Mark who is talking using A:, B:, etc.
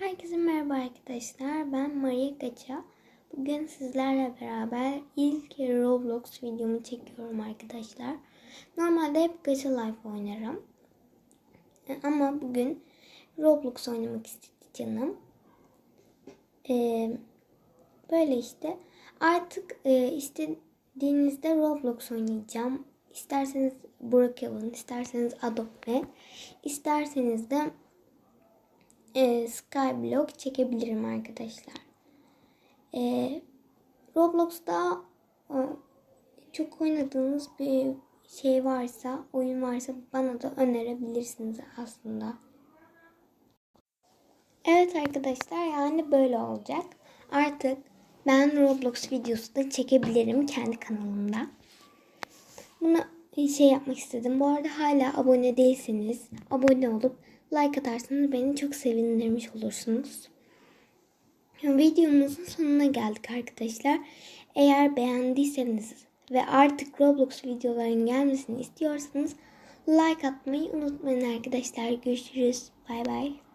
A: Herkese merhaba arkadaşlar. Ben Maria Gaça. Bugün sizlerle beraber ilk Roblox videomu çekiyorum arkadaşlar. Normalde hep Gacha Life oynarım. E, Ama bugün Roblox oynamak istedi canım. Ee, böyle işte. Artık e, istediğinizde Roblox oynayacağım. İsterseniz Brookhaven, isterseniz Adobe, isterseniz de e, Skyblock çekebilirim arkadaşlar. E, Roblox'ta e, çok oynadığınız bir şey varsa, oyun varsa bana da önerebilirsiniz aslında. Evet arkadaşlar yani böyle olacak. Artık ben Roblox videosu da çekebilirim kendi kanalımda. Bunu şey yapmak istedim. Bu arada hala abone değilseniz abone olup like atarsanız beni çok sevindirmiş olursunuz. Videomuzun sonuna geldik arkadaşlar. Eğer beğendiyseniz ve artık Roblox videoların gelmesini istiyorsanız like atmayı unutmayın arkadaşlar. Görüşürüz. Bay bay.